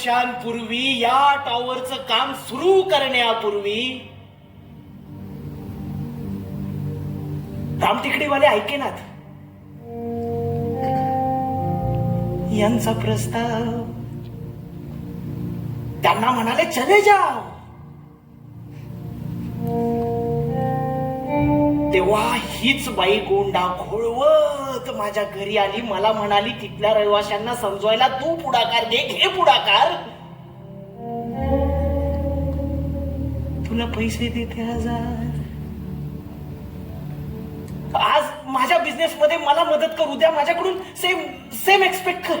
वर्षांपूर्वी या टॉवरचं काम सुरू करण्यापूर्वी रामटिकडीवाले ऐकेनात यांचा प्रस्ताव. त्यांना म्हणाले चले जाओ तेव्हा हीच बाई गोंडा घोळवत माझ्या घरी आली. मला म्हणाली तिथल्या रहिवाशांना समजवायला तू पुढाकार घे घे पुढाकार. तुला पैसे देते हजार. आज माझ्या बिझनेस मध्ये मला मदत कर उद्या माझ्याकडून सेम सेम एक्सपेक्ट कर.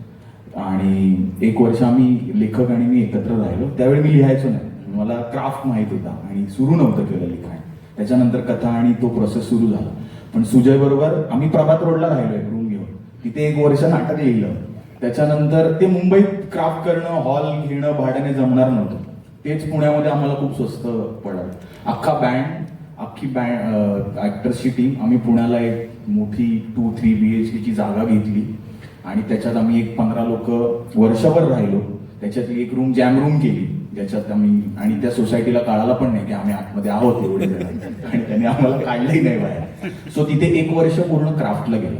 आणि एक वर्ष आम्ही लेखक आणि मी एकत्र राहिलो. त्यावेळी मी लिहायचो नाही. मला क्राफ्ट माहीत होता आणि सुरू नव्हतं केलं लिखाण. त्याच्यानंतर कथा आणि तो प्रोसेस सुरू झाला. पण सुजय बरोबर आम्ही प्रभात रोडला राहिलो एक रूम घेऊन. तिथे एक वर्ष नाटक लिहिलं. त्याच्यानंतर ते मुंबईत क्राफ्ट करणं हॉल घेणं भाड्याने जमणार नव्हतं. तेच पुण्यामध्ये आम्हाला खूप स्वस्त पडलं. अख्खा बँड अख्खी बँड ऍक्टर्सची टीम आम्ही पुण्याला एक मोठी टू थ्री बी एच केची जागा घेतली. आणि त्याच्यात आम्ही एक पंधरा लोक वर्षभर राहिलो. त्याच्यातली एक रूम जॅम रूम केली. ज्याच्यात आम्ही आणि त्या सोसायटीला कळाला पण नाही की आम्ही आतमध्ये आहोत एवढे जण. आणि त्याने आम्हाला काढलंही नाही बाहेर. सो तिथे एक वर्ष पूर्ण क्राफ्टला गेलं.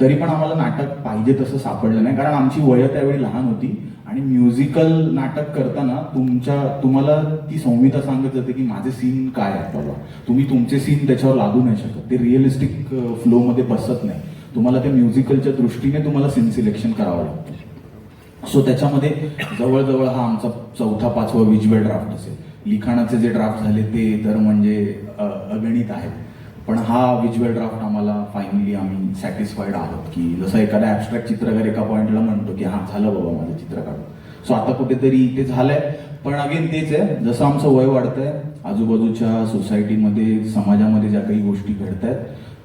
तरी पण आम्हाला नाटक पाहिजे तसं सापडलं नाही. कारण आमची वय त्यावेळी लहान होती. आणि म्युझिकल नाटक करताना तुमच्या तुम्हाला ती संहिता सांगत जाते की माझे सीन काय आहेत बाबा? तुम्ही तुमचे सीन त्याच्यावर लागू नाही शकत. ते रिअलिस्टिक फ्लो मध्ये बसत नाही. तुम्हाला ते म्युझिकलच्या दृष्टीने तुम्हाला सीन सिलेक्शन करावं लागतं. सो त्याच्यामध्ये जवळजवळ हा आमचा चौथा पाचवा विज्युअल ड्राफ्ट असेल. लिखाणाचे जे ड्राफ्ट झाले ते तर म्हणजे अगणित आहेत. पण हा विज्युअल ड्राफ्ट आम्हाला फायनली आम्ही सॅटिस्फाईड आहोत की जसं एखादा ऍबस्ट्रॅक्ट चित्रकार एका पॉइंटला म्हणतो की हा झालं बाबा माझं चित्र काढून. सो आता कुठेतरी ते झालंय. पण अगेन तेच आहे जसं आमचं वय वाढतंय आजूबाजूच्या सोसायटीमध्ये समाजामध्ये ज्या काही गोष्टी घडत आहेत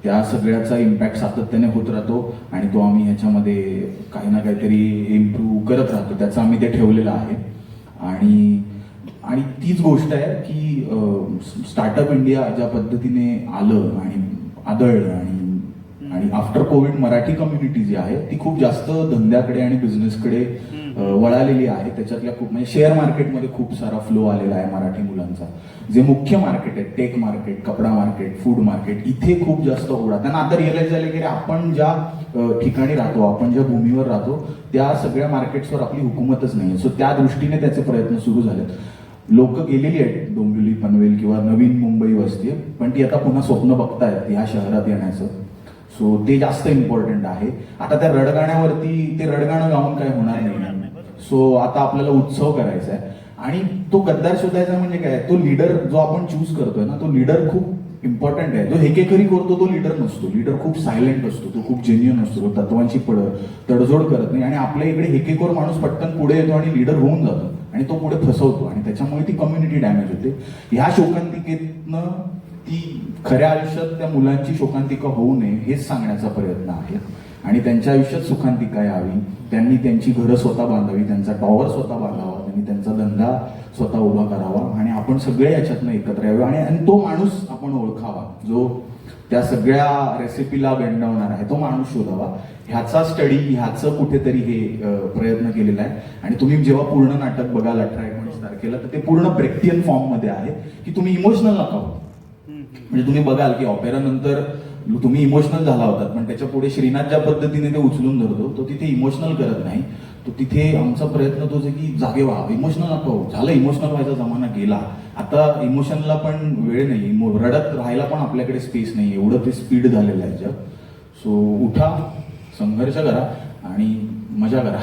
त्या सगळ्याचा इम्पॅक्ट सातत्याने होत राहतो आणि तो आम्ही ह्याच्यामध्ये काही ना काहीतरी इम्प्रूव्ह करत राहतो. त्याचं आम्ही ते ठेवलेलं आहे. आणि आणि तीच गोष्ट आहे की स्टार्टअप इंडिया ज्या पद्धतीने आलं आणि आदळलं आणि आणि आफ्टर कोविड मराठी कम्युनिटी जी आहे ती खूप जास्त धंद्याकडे आणि बिझनेसकडे वळालेली आहे. त्याच्यातल्या खूप म्हणजे शेअर मार्केटमध्ये खूप सारा फ्लो आलेला आहे मराठी मुलांचा. जे मुख्य मार्केट आहे टेक मार्केट कपडा मार्केट फूड मार्केट इथे खूप जास्त ओढा त्यांना आता रिअलाइज झाले की आपण ज्या ठिकाणी राहतो आपण ज्या भूमीवर राहतो त्या सगळ्या मार्केट्सवर आपली हुकूमतच नाही सो त्या दृष्टीने त्याचे प्रयत्न सुरू झालेत. लोक गेलेली आहेत डोंबिवली पनवेल किंवा नवीन मुंबई वस्ती आहे, पण ती आता पुन्हा स्वप्न बघतायत ह्या शहरात येण्याचं. सो ते जास्त इम्पॉर्टंट आहे. आता त्या रडगाण्यावरती ते रडगाणं गाऊन काय होणार नाही सो आता आपल्याला उत्सव करायचा आहे. आणि तो गद्दार शोधायचा म्हणजे काय? तो लीडर जो आपण चूज करतोय ना तो लीडर खूप इम्पॉर्टंट आहे. जो हेकेखरी करतो तो लीडर नसतो. लीडर खूप सायलेंट असतो तो खूप जेन्युअन असतो तो तत्वांची पड तडजोड करत नाही. आणि आपल्या इकडे हेकेखोर माणूस पटकन पुढे येतो आणि लीडर होऊन जातो. आणि तो पुढे फसवतो. आणि त्याच्यामुळे ती कम्युनिटी डॅमेज होते. ह्या शोकांतिकेतनं ती खऱ्या आयुष्यात त्या मुलांची शोकांतिका होऊ नये हेच सांगण्याचा प्रयत्न आहे. आणि त्यांच्या आयुष्यात सुखांतिका यावी त्यांनी त्यांची घरं स्वतः बांधावी त्यांचा टॉवर स्वतः बांधावा त्यांनी त्यांचा धंदा स्वतः उभा करावा आणि आपण सगळे याच्यातनं एकत्र यावे. आणि आणि तो माणूस आपण ओळखावा जो त्या सगळ्या रेसिपीला गंडवणार आहे तो माणूस शोधावा. ह्याचा स्टडी ह्याचं कुठेतरी हे प्रयत्न केलेला आहे. आणि तुम्ही जेव्हा पूर्ण नाटक बघाल अठरा एकोणीस तारखेला तर ते पूर्ण ब्रेक्टियन फॉर्ममध्ये आहे की तुम्ही इमोशनल नका म्हणजे तुम्ही बघाल की ऑपेरा नंतर तुम्ही इमोशनल झाला होता पण त्याच्या पुढे श्रीनाथ ज्या पद्धतीने ते उचलून धरतो तो तिथे इमोशनल करत नाही. तो तिथे आमचा प्रयत्न तोच आहे की जागे व्हा. इमोशनल नको. झालं इमोशनल व्हायचा जमाना गेला. आता इमोशनला पण वेळ नाही. रडत राहायला पण आपल्याकडे स्पेस नाही. एवढं ते स्पीड झालेलं आहे जग. सो उठा संघर्ष करा आणि मजा करा.